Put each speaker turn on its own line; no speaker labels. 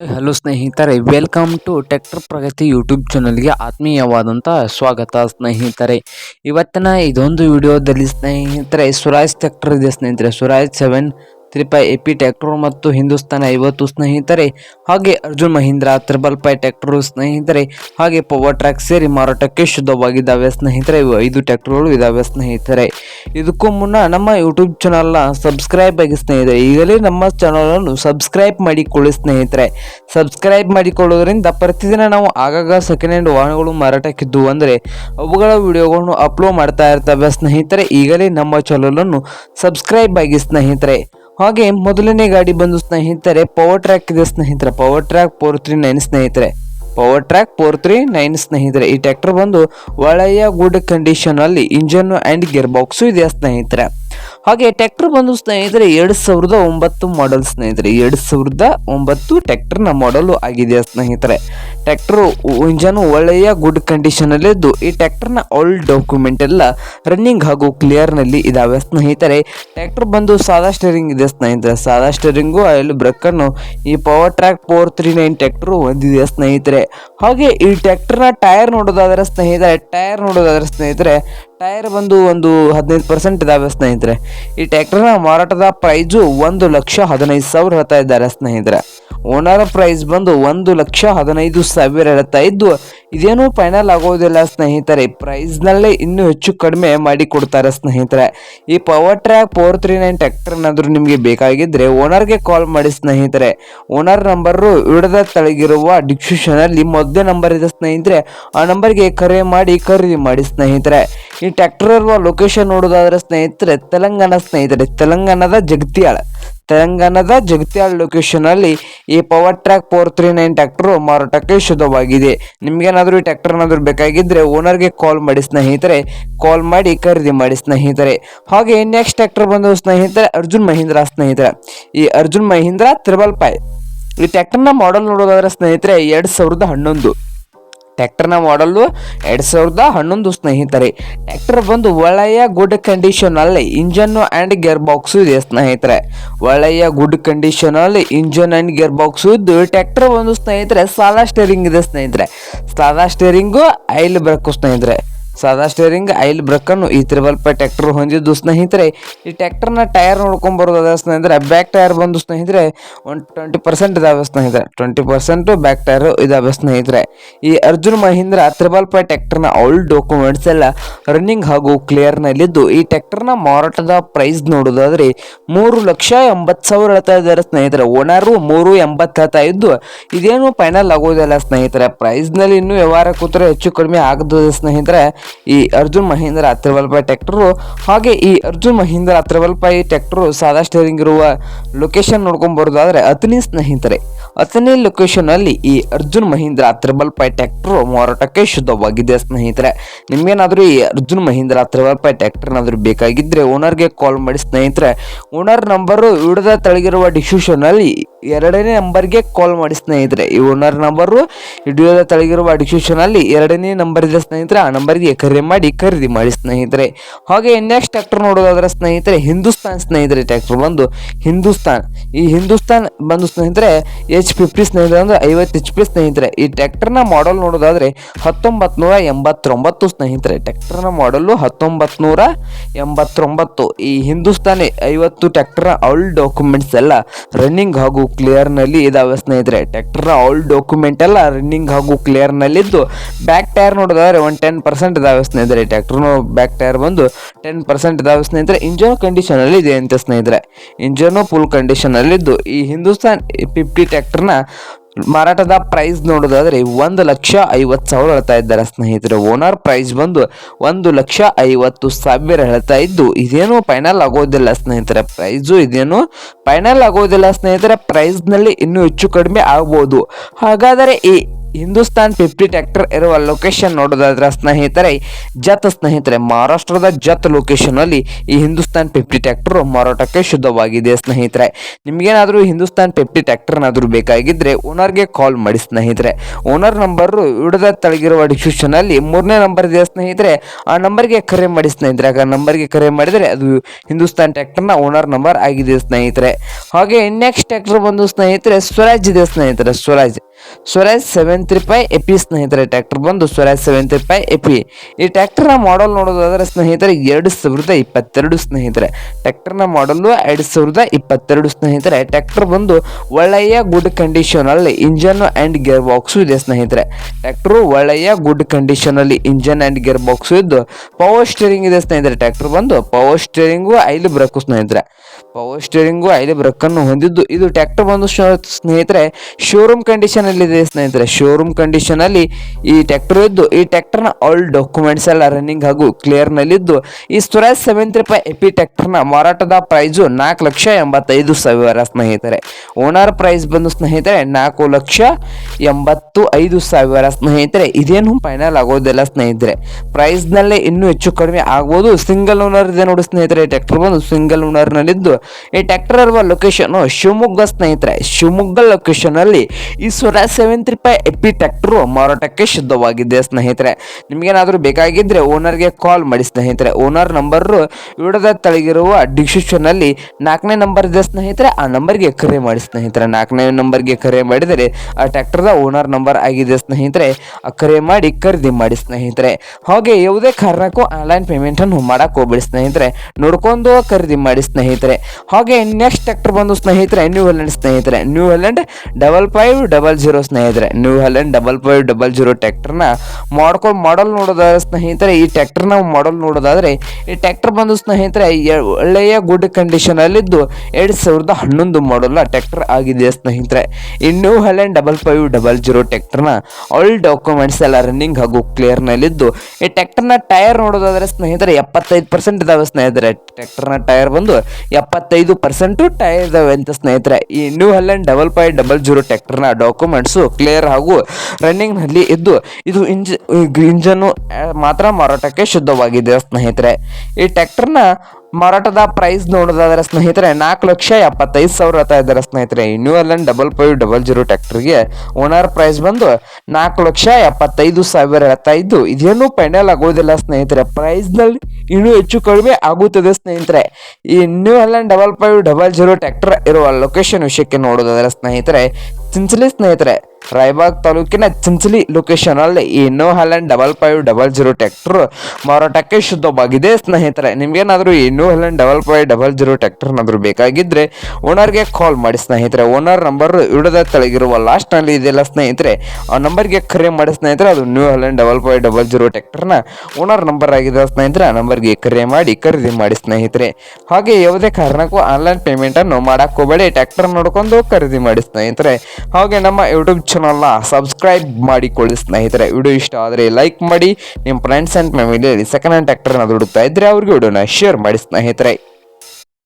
Hello ಸ್ನೇಹಿತರೆ welcome to tractor Pragati YouTube ಚಾನಲ್ಗೆ ಆತ್ಮೀಯವಾದಂಥ ಸ್ವಾಗತ ಸ್ನೇಹಿತರೆ. ಇವತ್ತಿನ ಇದೊಂದು ವಿಡಿಯೋದಲ್ಲಿ ಸ್ನೇಹಿತರೆ ಸುರಾಜ್ ಟ್ರ್ಯಾಕ್ಟರ್ ಇದೆ ಸ್ನೇಹಿತರೆ. Swaraj seven three FE tractor ಮತ್ತು ಹಿಂದೂಸ್ತಾನ ಐವತ್ತು ಸ್ನೇಹಿತರೆ, ಹಾಗೆ Arjun Mahindra triple five tractor ಸ್ನೇಹಿತರೆ, ಹಾಗೆ ಪವರ್ ಟ್ರ್ಯಾಕ್ ಸೇರಿ ಮಾರಾಟಕ್ಕೆ ಶುದ್ಧವಾಗಿದ್ದಾವೆ ಸ್ನೇಹಿತರೆ, ಇವು ಐದು ಟ್ಯಾಕ್ಟರ್ಗಳು ಇದ್ದಾವೆ ಸ್ನೇಹಿತರೆ. ಇದಕ್ಕೂ ಮುನ್ನ ನಮ್ಮ ಯೂಟ್ಯೂಬ್ ಚಾನಲ್ನ ಸಬ್ಸ್ಕ್ರೈಬ್ ಆಗಿ ಸ್ನೇಹಿತರೆ, ಈಗಲೇ ನಮ್ಮ ಚಾನಲನ್ನು ಸಬ್ಸ್ಕ್ರೈಬ್ ಮಾಡಿಕೊಳ್ಳಿ ಸ್ನೇಹಿತರೆ. ಸಬ್ಸ್ಕ್ರೈಬ್ ಮಾಡಿಕೊಳ್ಳೋದ್ರಿಂದ ಪ್ರತಿದಿನ ನಾವು ಆಗಾಗ ಸೆಕೆಂಡ್ ಹ್ಯಾಂಡ್ ವಾಹನಗಳು ಮಾರಾಟಕ್ಕಿದ್ದು ಅಂದರೆ, ಅವುಗಳ ವಿಡಿಯೋಗಳನ್ನು ಅಪ್ಲೋಡ್ ಮಾಡ್ತಾ ಇರ್ತವೆ ಸ್ನೇಹಿತರೆ, ಈಗಲೇ ನಮ್ಮ ಚಾನಲನ್ನು ಸಬ್ಸ್ಕ್ರೈಬ್ ಆಗಿ ಸ್ನೇಹಿತರೆ. ಹಾಗೆ ಮೊದಲನೇ ಗಾಡಿ ಬಂದು ಸ್ನೇಹಿತರೆ ಪವರ್ ಟ್ರ್ಯಾಕ್ ಇದೆ ಸ್ನೇಹಿತರೆ. Powertrac four three nine ಸ್ನೇಹಿತರೆ. Powertrac four three nine ಸ್ನೇಹಿತರೆ. ಈ ಟ್ರ್ಯಾಕ್ಟರ್ ಬಂದು ಒಳ್ಳೆಯ ಗುಡ್ ಕಂಡೀಷನ್ ಅಲ್ಲಿ ಇಂಜನ್ ಅಂಡ್ ಗೇರ್ ಬಾಕ್ಸು ಇದೆ ಸ್ನೇಹಿತರೆ. ಹಾಗೆ ಟ್ರ್ಯಾಕ್ಟರ್ ಬಂದು ಸ್ನೇಹಿತರೆ, ಎರಡು ಸಾವಿರದ ಒಂಬತ್ತು ಮಾಡೆಲ್ ಸ್ನೇಹಿತರೆ. ಎರಡು ಸಾವಿರದ ಒಂಬತ್ತು ಟ್ರ್ಯಾಕ್ಟರ್ನ ಮಾಡಲು ಆಗಿದೆ ಸ್ನೇಹಿತರೆ. ಟ್ರ್ಯಾಕ್ಟರ್ ಇಂಜನ್ ಒಳ್ಳೆಯ ಗುಡ್ ಕಂಡೀಷನ್ ಅಲ್ಲಿ ಇದ್ದು, ಈ ಟ್ರ್ಯಾಕ್ಟರ್ನ ಆಲ್ ಡಾಕ್ಯುಮೆಂಟ್ ಎಲ್ಲ ರನ್ನಿಂಗ್ ಹಾಗೂ ಕ್ಲಿಯರ್ನಲ್ಲಿ ಇದಾವೆ ಸ್ನೇಹಿತರೆ. ಟ್ರ್ಯಾಕ್ಟರ್ ಬಂದು ಸಾದಾ ಸ್ಟೇರಿಂಗ್ ಇದೆ ಸ್ನೇಹಿತರೆ. ಸಾದಾ ಸ್ಟೇರಿಂಗು ಆಯಿಲ್ ಬ್ರೇಕ್ ಈ Powertrac four three nine tractor ಹೊಂದಿದೆ ಸ್ನೇಹಿತರೆ. ಹಾಗೆ ಈ ಟ್ರ್ಯಾಕ್ಟರ್ನ ಟೈರ್ ನೋಡೋದಾದರೆ ಸ್ನೇಹಿತರೆ ಟೈರ್ ನೋಡೋದಾದರೆ ಸ್ನೇಹಿತರೆ ಟೈರ್ ಬಂದು ಒಂದು ಹದಿನೈದು ಪರ್ಸೆಂಟ್ ಇದಾವೆ ಸ್ನೇಹಿತರೆ. ಈ ಟ್ಯಾಕ್ಟರ್ನ ಮಾರಾಟದ ಪ್ರೈಸು ಒಂದು ಲಕ್ಷ ಹದಿನೈದು ಸಾವಿರ ಹೇಳ್ತಾ ಇದ್ದಾರೆ ಸ್ನೇಹಿತರೆ. ಓನರ್ ಪ್ರೈಸ್ ಬಂದು ಒಂದು ಲಕ್ಷ ಹದಿನೈದು ಸಾವಿರ ಹೇಳ್ತಾ ಇದ್ದು ಇದೇನು ಫೈನಲ್ ಆಗೋದಿಲ್ಲ ಸ್ನೇಹಿತರೆ. ಪ್ರೈಸ್ನಲ್ಲೇ ಇನ್ನೂ ಹೆಚ್ಚು ಕಡಿಮೆ ಮಾಡಿ ಕೊಡ್ತಾರೆ ಸ್ನೇಹಿತರೆ. ಈ Powertrac four three nine tractor ಏನಾದರೂ ನಿಮಗೆ ಬೇಕಾಗಿದ್ದರೆ ಓನರ್ಗೆ ಕಾಲ್ ಮಾಡಿ ಸ್ನೇಹಿತರೆ. ಓನರ್ ನಂಬರು ವಿಡದ ತಳಗಿರುವ ಡಿಸ್ಕ್ರಿಪ್ಷನ್ ಅಲ್ಲಿ ಮೊದಲೇ ನಂಬರ್ ಇದೆ ಸ್ನೇಹಿತರೆ. ಆ ನಂಬರ್ಗೆ ಕರೆ ಮಾಡಿ ಖರೀದಿ ಮಾಡಿ ಸ್ನೇಹಿತರೆ. ಈ ಟ್ರ್ಯಾಕ್ಟರ್ ಇರುವ ಲೊಕೇಶನ್ ನೋಡೋದಾದ್ರೆ ಸ್ನೇಹಿತರೆ, ತೆಲಂಗಾಣ ಸ್ನೇಹಿತರೆ, ತೆಲಂಗಾಣದ ಜಗತಿಯಾಳ. ತೆಲಂಗಾಣದ ಜಗತ್ಯಾಲ್ ಲೊಕೇಶನಲ್ಲಿ ಈ Powertrac four three nine tractor ಮಾರಾಟಕ್ಕೆ ಶುದ್ಧವಾಗಿದೆ. ನಿಮಗೇನಾದರೂ ಈ ಟ್ರ್ಯಾಕ್ಟರ್ ಏನಾದರೂ ಬೇಕಾಗಿದ್ದರೆ ಓನರ್ಗೆ ಕಾಲ್ ಮಾಡಿ ಸ್ನೇಹಿತರೆ ಕಾಲ್ ಮಾಡಿ ಖರೀದಿ ಮಾಡಿ ಸ್ನೇಹಿತರೆ. ಹಾಗೆ ನೆಕ್ಸ್ಟ್ ಟ್ಯಾಕ್ಟರ್ ಬಂದು ಸ್ನೇಹಿತರೆ ಅರ್ಜುನ್ ಮಹೀಂದ್ರ ಸ್ನೇಹಿತರೆ. ಈ ಅರ್ಜುನ್ ಮಹೀಂದ್ರ ತ್ರಿಬಲ್ ಫೈ ಈ ಟ್ಯಾಕ್ಟರ್ನ ಮಾಡೆಲ್ ನೋಡೋದಾದ್ರೆ ಸ್ನೇಹಿತರೆ, ಎರಡು ಸಾವಿರದ ಹನ್ನೊಂದು. ಟ್ರ್ಯಾಕ್ಟರ್ನ ಮಾಡಲು ಎರಡು ಸಾವಿರದ ಹನ್ನೊಂದು ಸ್ನೇಹಿತರೆ. ಟ್ಯಾಕ್ಟರ್ ಬಂದು ಒಳ್ಳೆಯ ಗುಡ್ ಕಂಡೀಷನಲ್ಲಿ ಇಂಜನ್ನು ಇಂಜನ್ ಆ್ಯಂಡ್ ಗೇರ್ ಬಾಕ್ಸು ಇದೆ ಸ್ನೇಹಿತರೆ. ಒಳ್ಳೆಯ ಗುಡ್ ಕಂಡೀಷನಲ್ಲಿ ಇಂಜನ್ ಆ್ಯಂಡ್ ಗೇರ್ ಬಾಕ್ಸು ಇದ್ದು ಟ್ಯಾಕ್ಟರ್ ಒಂದು ಸ್ನೇಹಿತರೆ ಸಾದಾ ಸ್ಟೇರಿಂಗ್ ಇದೆ ಸ್ನೇಹಿತರೆ. ಸಾದಾ ಸ್ಟೇರಿಂಗು ಐಲ್ ಬ್ರೇಕು ಸ್ನೇಹಿತರೆ. ಸಾದಾ ಸ್ಟೇರಿಂಗ್ ಐಲ್ ಬ್ರೇಕನ್ನು ಈ ತ್ರಿಬಲ್ ಪೈ ಟ್ರ್ಯಾಕ್ಟರ್ ಹೊಂದಿದ್ದು ಸ್ನೇಹಿತರೆ. ಈ ಟ್ಯಾಕ್ಟರ್ನ ಟೈರ್ ನೋಡ್ಕೊಂಡ್ ಬರೋದಾದ್ರೆ ಸ್ನೇಹಿತರೆ ಬ್ಯಾಕ್ ಟೈರ್ ಬಂದು ಸ್ನೇಹಿತರೆ, ಒಂದು ಟ್ವೆಂಟಿ ಪರ್ಸೆಂಟ್ ಇದಾವೆ ಸ್ನೇಹಿತರೆ. ಟ್ವೆಂಟಿ ಪರ್ಸೆಂಟು ಬ್ಯಾಕ್ ಟೈರ್ ಇದಾವೆ ಸ್ನೇಹಿತರೆ. ಈ ಅರ್ಜುನ್ ಮಹೀಂದ್ರ ತ್ರಿಬಲ್ ಪೈ ಟ್ರ್ಯಾಕ್ಟರ್ನ ಓಲ್ಡ್ ಡಾಕ್ಯುಮೆಂಟ್ಸ್ ಎಲ್ಲ ರನ್ನಿಂಗ್ ಹಾಗೂ ಕ್ಲಿಯರ್ನಲ್ಲಿದ್ದು ಈ ಟ್ಯಾಕ್ಟರ್ನ ಮಾರಾಟದ ಪ್ರೈಸ್ ನೋಡೋದಾದ್ರೆ ಮೂರು ಲಕ್ಷ ಎಂಬತ್ತು ಸಾವಿರ ಹೇಳ್ತಾ ಇದ್ದಾರೆ ಸ್ನೇಹಿತರೆ. ಓನರು ಮೂರು ಎಂಬತ್ತು ಇದೇನು ಫೈನಲ್ ಆಗೋದಿಲ್ಲ ಸ್ನೇಹಿತರೆ. ಪ್ರೈಸ್ನಲ್ಲಿ ಇನ್ನೂ ವ್ಯವಹಾರ ಕೂತ್ರೆ ಹೆಚ್ಚು ಕಡಿಮೆ ಆಗದ ಸ್ನೇಹಿತರೆ. ಈ Arjun Mahindra triple five tractor. ಹಾಗೆ ಈ Arjun Mahindra triple five tractor ಸಾದಾ ಸ್ಟೇರಿಂಗ್ ಇರುವ ಲೊಕೇಶನ್ ನೋಡ್ಕೊಂಬರೋದಾದರೆ ಅತನಿ ಸ್ನೇಹಿತರೆ. ಅತನೇ ಲೊಕೇಶನ್ ಅಲ್ಲಿ ಈ Arjun Mahindra triple five tractor ಮಾರಾಟಕ್ಕೆ ಶುದ್ಧವಾಗಿದೆ ಸ್ನೇಹಿತರೆ. ನಿಮಗೇನಾದರೂ ಈ Arjun Mahindra triple five tractor ಬೇಕಾಗಿದ್ದರೆ ಬೇಕಾಗಿದ್ರೆ ಓನರ್ಗೆ ಕಾಲ್ ಮಾಡಿ ಸ್ನೇಹಿತರೆ. ಓನರ್ ನಂಬರು ಇಡದ ತಳಗಿರುವ ಡಿಸ್ಕ್ರಿಪ್ಷನ್ ಅಲ್ಲಿ ಎರಡನೇ ನಂಬರ್ಗೆ ಕಾಲ್ ಮಾಡಿ ಸ್ನೇಹಿತರೆ. ಈ ಓನರ್ ನಂಬರು ವಿಡಿಯೋದ ತಳಗಿರುವ ಡಿಸ್ಕ್ರಿಪ್ಷನ್ ಅಲ್ಲಿ ಎರಡನೇ ನಂಬರ್ ಇದೆ ಸ್ನೇಹಿತರೆ. ಆ ನಂಬರ್ಗೆ ಕರೆ ಮಾಡಿ ಖರೀದಿ ಮಾಡಿ ಸ್ನೇಹಿತರೆ. ಹಾಗೆ ನೆಕ್ಸ್ಟ್ ಟ್ರ್ಯಾಕ್ಟರ್ ನೋಡೋದಾದ್ರೆ ಸ್ನೇಹಿತರೆ, ಹಿಂದೂಸ್ತಾನ್ ಸ್ನೇಹಿತರೆ ಟ್ರ್ಯಾಕ್ಟರ್ ಬಂದು ಹಿಂದೂಸ್ತಾನ್. ಈ ಹಿಂದೂಸ್ತಾನ್ ಬಂದು ಸ್ನೇಹಿತರೆ ಎಚ್ ಫಿಫ್ಟಿ ಸ್ನೇಹಿತರೆ ಅಂದ್ರೆ ಐವತ್ತು ಎಚ್ ಪಿ ಸ್ನೇಹಿತರೆ. ಈ ಟ್ರ್ಯಾಕ್ಟರ್ನ ಮಾಡಲ್ ನೋಡೋದಾದ್ರೆ ಹತ್ತೊಂಬತ್ತು ನೂರ ಎಂಬತ್ತೊಂಬತ್ತು ಸ್ನೇಹಿತರೆ. ಟ್ರ್ಯಾಕ್ಟರ್ನ ಮಾಡಲು ಹತ್ತೊಂಬತ್ತು ನೂರ ಎಂಬತ್ತೊಂಬತ್ತು. ಈ ಹಿಂದೂಸ್ತಾನಿ ಐವತ್ತು ಟ್ರ್ಯಾಕ್ಟರ್ನ ಆಲ್ ಡಾಕ್ಯುಮೆಂಟ್ಸ್ ಎಲ್ಲ ರನ್ನಿಂಗ್ ಹಾಗೂ ಕ್ಲಿಯರ್ನಲ್ಲಿ ಇದಾವೆ ಸ್ನೇಹಿತರೆ. ಟ್ರ್ಯಾಕ್ಟರ್ನ ಆಲ್ ಡಾಕ್ಯುಮೆಂಟ್ ಎಲ್ಲ ರನ್ನಿಂಗ್ ಹಾಗೂ ಕ್ಲಿಯರ್ನಲ್ಲಿದ್ದು ಬ್ಯಾಕ್ ಟೈರ್ ನೋಡೋದಾದ್ರೆ ಒನ್ ಟೆನ್ ಪರ್ಸೆಂಟ್ ಇದಾವೆ ಸ್ನೇಹಿತರೆ, ಟ್ರ್ಯಾಕ್ಟರ್ನು ಬ್ಯಾಕ್ ಟೈರ್ ಬಂದು ಟೆನ್ ಪರ್ಸೆಂಟ್ ಇದಾವೆ ಸ್ನೇಹಿತರೆ ಇಂಜನ್ ಕಂಡೀಷನ್ ಅಲ್ಲಿ ಇದೆ ಅಂತ ಸ್ನೇಹಿತರೆ. ಇಂಜನ್ ಫುಲ್ ಕಂಡೀಷನ್ ಅಲ್ಲಿದ್ದು. ಈ ಹಿಂದೂಸ್ತಾನ್ ಫಿಫ್ಟಿ ನ ಮಾರಾಟದ ಪ್ರೈಸ್ ನೋಡೋದಾದ್ರೆ ಒಂದು ಲಕ್ಷ ಐವತ್ತು ಸಾವಿರ ಹೇಳ್ತಾ ಇದ್ದಾರೆ ಸ್ನೇಹಿತರೆ. ಓನರ್ ಪ್ರೈಸ್ ಬಂದು ಒಂದು ಲಕ್ಷ ಐವತ್ತು ಸಾವಿರ ಹೇಳ್ತಾ ಇದ್ದು, ಇದೇನು ಫೈನಲ್ ಆಗೋದಿಲ್ಲ ಸ್ನೇಹಿತರೆ. ಪ್ರೈಸು ಇದೇನು ಫೈನಲ್ ಆಗೋದಿಲ್ಲ ಸ್ನೇಹಿತರೆ. ಪ್ರೈಸ್ನಲ್ಲಿ ಇನ್ನೂ ಹೆಚ್ಚು ಕಡಿಮೆ ಆಗ್ಬೋದು. ಹಾಗಾದರೆ ಈ ಹಿಂದೂಸ್ತಾನ್ ಫಿಫ್ಟಿ ಟ್ಯಾಕ್ಟರ್ ಇರುವ ಲೊಕೇಶನ್ ನೋಡೋದಾದ್ರೆ ಸ್ನೇಹಿತರೆ, ಜತ್ ಸ್ನೇಹಿತರೆ, ಮಹಾರಾಷ್ಟ್ರದ ಜತ್ ಲೊಕೇಶನ್ ಅಲ್ಲಿ ಈ ಹಿಂದೂಸ್ತಾನ್ ಫಿಫ್ಟಿ ಟ್ರ್ಯಾಕ್ಟರ್ ಮಾರಾಟಕ್ಕೆ ಶುದ್ಧವಾಗಿದೆ ಸ್ನೇಹಿತರೆ. ನಿಮ್ಗೇನಾದ್ರೂ ಹಿಂದೂಸ್ತಾನ್ ಫಿಫ್ಟಿ ಟ್ಯಾಕ್ಟರ್ ಬೇಕಾಗಿದ್ರೆ ಓನರ್ಗೆ ಕಾಲ್ ಮಾಡಿ ಸ್ನೇಹಿತರೆ. ಓನರ್ ನಂಬರ್ ಹಿಡಿದ ತಳಗಿರುವ ಡಿಸ್ಕ್ರಿಪ್ಷನ್ ಅಲ್ಲಿ ಮೂರನೇ ನಂಬರ್ ಇದೆ ಸ್ನೇಹಿತರೆ. ಆ ನಂಬರ್ಗೆ ಕರೆ ಮಾಡಿ ಸ್ನೇಹಿತರೆ. ಆಗ ನಂಬರ್ಗೆ ಕರೆ ಮಾಡಿದರೆ ಅದು ಹಿಂದೂಸ್ತಾನ್ ಟ್ರ್ಯಾಕ್ಟರ್ನ ಓನರ್ ನಂಬರ್ ಆಗಿದೆ ಸ್ನೇಹಿತರೆ. ಹಾಗೆ ನೆಕ್ಸ್ಟ್ ಟ್ರ್ಯಾಕ್ಟರ್ ಬಂದು ಸ್ನೇಹಿತರೆ, ಸ್ವರಾಜ್ ಇದೆ ಸ್ನೇಹಿತರೆ, Swaraj. Swaraj seven three five FE ಸ್ನೇಹಿತರೆ ಟ್ರ್ಯಾಕ್ಟರ್ ಬಂದು Swaraj seven three five FE ಈ ಟ್ರ್ಯಾಕ್ಟರ್ನ ಮಾಡಲ್ ನೋಡೋದಾದ್ರೆ ಸ್ನೇಹಿತರೆ, ಎರಡು ಸಾವಿರದ ಇಪ್ಪತ್ತೆರಡು ಸ್ನೇಹಿತರೆ. ಟ್ರ್ಯಾಕ್ಟರ್ನ ಮಾಡಲು ಎರಡು ಸಾವಿರದ ಇಪ್ಪತ್ತೆರಡು ಸ್ನೇಹಿತರೆ. ಟ್ರ್ಯಾಕ್ಟರ್ ಬಂದು ಒಳ್ಳೆಯ ಗುಡ್ ಕಂಡೀಷನಲ್ಲಿ ಇಂಜನ್ ಆ್ಯಂಡ್ ಗೇರ್ ಬಾಕ್ಸು ಇದೆ ಸ್ನೇಹಿತರೆ. ಟ್ರ್ಯಾಕ್ಟರು ಒಳ್ಳೆಯ ಗುಡ್ ಕಂಡೀಷನ್ ಅಲ್ಲಿ ಇಂಜನ್ ಆ್ಯಂಡ್ ಗೇರ್ ಬಾಕ್ಸು ಇದ್ದು ಪವರ್ ಸ್ಟೇರಿಂಗ್ ಇದೆ ಸ್ನೇಹಿತರೆ. ಟ್ರ್ಯಾಕ್ಟರ್ ಬಂದು ಪವರ್ ಸ್ಟೇರಿಂಗು ಐದು ಬ್ರಕ್ಕು ಸ್ನೇಹಿತರೆ. ಪವರ್ ಸ್ಟೇರಿಂಗು ಐದು ಬ್ರಕ್ಕನ್ನು ಹೊಂದಿದ್ದು. ಇದು ಟ್ರ್ಯಾಕ್ಟರ್ ಬಂದು ಸ್ನೇಹಿತರೆ ಶೋರೂಮ್ ಕಂಡೀಷನ್ ಇದೆ ಸ್ನೇಹಿತರೆ. ಶೋರೂಮ್ ಕಂಡೀಷನ್ ಅಲ್ಲಿ ಈ ಟ್ಯಾಕ್ಟರ್ ಇದ್ದು, ಈ ಟ್ಯಾಕ್ಟರ್ನ ಆಲ್ ಡಾಕ್ಯುಮೆಂಟ್ಸ್ ಎಲ್ಲ ರನ್ನಿಂಗ್ ಹಾಗೂ ಕ್ಲಿಯರ್ ನಲ್ಲಿದ್ದು, ಈ Swaraj seven three five FE ನ ಮಾರಾಟದ ಪ್ರೈಸು ನಾಲ್ಕು ಲಕ್ಷ ಎಂಬತ್ತೈದು ಸಾವಿರ ಸ್ನೇಹಿತರೆ. ಓನರ್ ಪ್ರೈಸ್ ಬಂದು ಸ್ನೇಹಿತರೆ, ನಾಲ್ಕು ಲಕ್ಷ ಎಂಬತ್ತು ಐದು ಸಾವಿರ ಸ್ನೇಹಿತರೆ. ಇದೇನು ಫೈನಲ್ ಆಗೋದಿಲ್ಲ ಸ್ನೇಹಿತರೆ. ಪ್ರೈಸ್ನಲ್ಲೇ ಇನ್ನೂ ಹೆಚ್ಚು ಕಡಿಮೆ ಆಗ್ಬೋದು. ಸಿಂಗಲ್ ಓನರ್ ಇದೆ ನೋಡಿ ಸ್ನೇಹಿತರೆ ಟ್ಯಾಕ್ಟರ್ ಬಂದು ಸಿಂಗಲ್ ಓನರ್ನಲ್ಲಿದ್ದು ಈ ಟ್ಯಾಕ್ಟರ್ ಇರುವ ಲೊಕೇಶನ್ ಶಿವಮೊಗ್ಗ ಸ್ನೇಹಿತರೆ. ಶಿವಮೊಗ್ಗ ಲೊಕೇಶನ್ ಅಲ್ಲಿ ಈ Swaraj seven three FE FE tractor ಮಾರಾಟಕ್ಕೆ ಶುದ್ಧವಾಗಿದೆ ಸ್ನೇಹಿತರೆ. ನಿಮಗೇನಾದರೂ ಬೇಕಾಗಿದ್ದರೆ ಓನರ್ಗೆ ಕಾಲ್ ಮಾಡಿ ಸ್ನೇಹಿತರೆ. ಓನರ್ ನಂಬರು ವಿಡದ ತಳಗಿರುವ ಡಿಸ್ಕ್ರಿಪ್ಷನ್ನಲ್ಲಿ ನಾಲ್ಕನೇ ನಂಬರ್ ಇದೆ ಸ್ನೇಹಿತರೆ. ಆ ನಂಬರ್ಗೆ ಕರೆ ಮಾಡಿ ಸ್ನೇಹಿತರೆ. ನಾಲ್ಕನೇ ನಂಬರ್ಗೆ ಕರೆ ಮಾಡಿದರೆ ಆ ಟ್ರ್ಯಾಕ್ಟರ್ದ ಓನರ್ ನಂಬರ್ ಆಗಿದೆ ಸ್ನೇಹಿತರೆ. ಆ ಕರೆ ಮಾಡಿ ಖರೀದಿ ಮಾಡಿ ಸ್ನೇಹಿತರೆ. ಹಾಗೆ ಯಾವುದೇ ಕಾರಣಕ್ಕೂ ಆನ್ಲೈನ್ ಪೇಮೆಂಟನ್ನು ಮಾಡಕ್ಕೆ ಹೋಗ್ಬೇಡಿ ಸ್ನೇಹಿತರೆ. ನೋಡ್ಕೊಂಡು ಖರೀದಿ ಮಾಡಿ ಸ್ನೇಹಿತರೆ. ಹಾಗೆ ನೆಕ್ಸ್ಟ್ ಟ್ಯಾಕ್ಟರ್ ಬಂದು ಸ್ನೇಹಿತರೆ ನ್ಯೂ ಹಲೆಂಡ್ ಸ್ನೇಹಿತರೆ. New Holland double five double zero ಸ್ನೇಹಿತರೆ New Holland double five double zero ಟ್ಯಾಕ್ಟರ್ನ ಮಾಡ್ಕೊಂಡು ಮಾಡಲ್ ನೋಡೋದಾದ್ರೆ ಸ್ನೇಹಿತರೆ, ಈ ಟ್ಯಾಕ್ಟರ್ನ ಮಾಡಲ್ ನೋಡೋದಾದ್ರೆ, ಈ ಟ್ಯಾಕ್ಟರ್ ಬಂದು ಸ್ನೇಹಿತರೆ ಒಳ್ಳೆಯ ಗುಡ್ ಕಂಡೀಷನ್ ಅಲ್ಲಿದ್ದು ಎರಡು ಸಾವಿರದ ಹನ್ನೊಂದು ಮಾಡಲ್ ಟ್ಯಾಕ್ಟರ್ ಆಗಿದೆ ಸ್ನೇಹಿತರೆ? ಈ New Holland double five double zero ಟ್ಯಾಕ್ಟರ್ನ all documents ಎಲ್ಲ ರನ್ನಿಂಗ್ ಹಾಗೂ ಕ್ಲಿಯರ್ನಲ್ಲಿದ್ದು ಈ ಟ್ಯಾಕ್ಟರ್ನ ಟೈರ್ ನೋಡೋದಾದ್ರೆ ಸ್ನೇಹಿತರೆ, ಎಪ್ಪತ್ತೈದು ಪರ್ಸೆಂಟ್ ಇದಾವೆ ಸ್ನೇಹಿತರೆ. ಟ್ಯಾಕ್ಟರ್ನ ಟೈರ್ ಬಂದು ಎಪ್ಪತ್ತೈದು ಪರ್ಸೆಂಟು ಟೈರ್ ಇದಾವೆ ಅಂತ ಸ್ನೇಹಿತರೆ. ಈ New Holland double five double zero ಟ್ಯಾಕ್ಟರ್ನ documents clear ಹಾಗೂ ರನ್ನಿಂಗ್ನಲ್ಲಿ ಇದ್ದು, ಇದು ಇಂಜ ಇಂಜನ್ನು ಮಾತ್ರ ಮಾರಾಟಕ್ಕೆ ಶುದ್ಧವಾಗಿದೆ ಸ್ನೇಹಿತರೆ. ಈ ಟ್ಯಾಕ್ಟರ್ನ ಮಾರಾಟದ ಪ್ರೈಸ್ ನೋಡೋದಾದ್ರೆ ಸ್ನೇಹಿತರೆ, ನಾಲ್ಕು ಲಕ್ಷ ಎಪ್ಪತ್ತೈದು ಸಾವಿರ ಹೇಳ್ತಾ ಇದ್ದಾರೆ ಸ್ನೇಹಿತರೆ. New Holland double five double zero ಟ್ರ್ಯಾಕ್ಟರ್ಗೆ owner price ಬಂದು ನಾಲ್ಕು ಲಕ್ಷ ಎಪ್ಪತ್ತೈದು ಸಾವಿರ ಹೇಳ್ತಾ ಇದ್ದು, ಇದೇನು ಪೆಂಡಲ್ ಆಗೋದಿಲ್ಲ ಸ್ನೇಹಿತರೆ. ಪ್ರೈಸ್ನಲ್ಲಿ ಇನ್ನೂ ಹೆಚ್ಚು ಕಡಿಮೆ ಆಗುತ್ತದೆ ಸ್ನೇಹಿತರೆ. ಈ New Holland double five double zero tractor ಇರುವ ಲೊಕೇಶನ್ ವಿಷಯಕ್ಕೆ ನೋಡೋದಾದ್ರೆ ಸ್ನೇಹಿತರೆ ಚಿಂಚಲಿ ಸ್ನೇಹಿತರೆ ರಾಯಬಾಗ್ ತಾಲೂಕಿನ ಚಿಂಚಲಿ ಲೊಕೇಶನ್ ಅಲ್ಲಿ ಈ new Holland double five double zero tractor ಮಾರಾಟಕ್ಕೆ ಶುದ್ಧವಾಗಿದೆ. ಸ್ನೇಹಿತರೆ, ನಿಮಗೇನಾದರೂ ಈ new Holland double five double zero ಟ್ಯಾಕ್ಟರ್ನಾದರೂ ಬೇಕಾಗಿದ್ದರೆ ಓನರ್ಗೆ ಕಾಲ್ ಮಾಡಿ ಸ್ನೇಹಿತರೆ. ಓನರ್ ನಂಬರ್ ಇಡದ ತೆಳಗಿರುವ ಲಾಸ್ಟ್ನಲ್ಲಿ ಇದೆಯಲ್ಲ ಸ್ನೇಹಿತರೆ? ಆ ನಂಬರ್ಗೆ ಕರೆ ಮಾಡಿ ಸ್ನೇಹಿತರೆ, ಅದು New Holland double five double zero ಟ್ರ್ಯಾಕ್ಟರ್ನ ಓನರ್ ನಂಬರ್ ಆಗಿದೆ ಸ್ನೇಹಿತರೆ. ಆ ನಂಬರ್ಗೆ ಕರೆ ಮಾಡಿ ಖರೀದಿ ಮಾಡಿ ಸ್ನೇಹಿತರೆ. ಹಾಗೆ ಯಾವುದೇ ಕಾರಣಕ್ಕೂ ಆನ್ಲೈನ್ ಪೇಮೆಂಟ್ ಅನ್ನು ಟ್ಯಾಕ್ಟರ್ ನೋಡ್ಕೊಂಡು ಖರೀದಿ ಮಾಡಿ ಸ್ನೇಹಿತರೆ. ಹಾಗೆ ನಮ್ಮ ಯೂಟ್ಯೂಬ್ ಚಾನಲ್ನ ಸಬ್ಸ್ಕ್ರೈಬ್ ಮಾಡಿಕೊಳ್ಳಿ, ಸ್ನೇಹಿತರೆ. ವಿಡಿಯೋ ಇಷ್ಟ ಆದರೆ ಲೈಕ್ ಮಾಡಿ. ನಿಮ್ಮ ಫ್ರೆಂಡ್ಸ್ ಆ್ಯಂಡ್ ಫ್ಯಾಮಿಲಿಯಲ್ಲಿ ಸೆಕೆಂಡ್ ಹ್ಯಾಂಡ್ನ ದುಡೀತಾ ಇದ್ದರೆ ಅವ್ರಿಗೆ ವಿಡಿಯೋನ ಶೇರ್ ಮಾಡಿ, ಸ್ನೇಹಿತರೆ.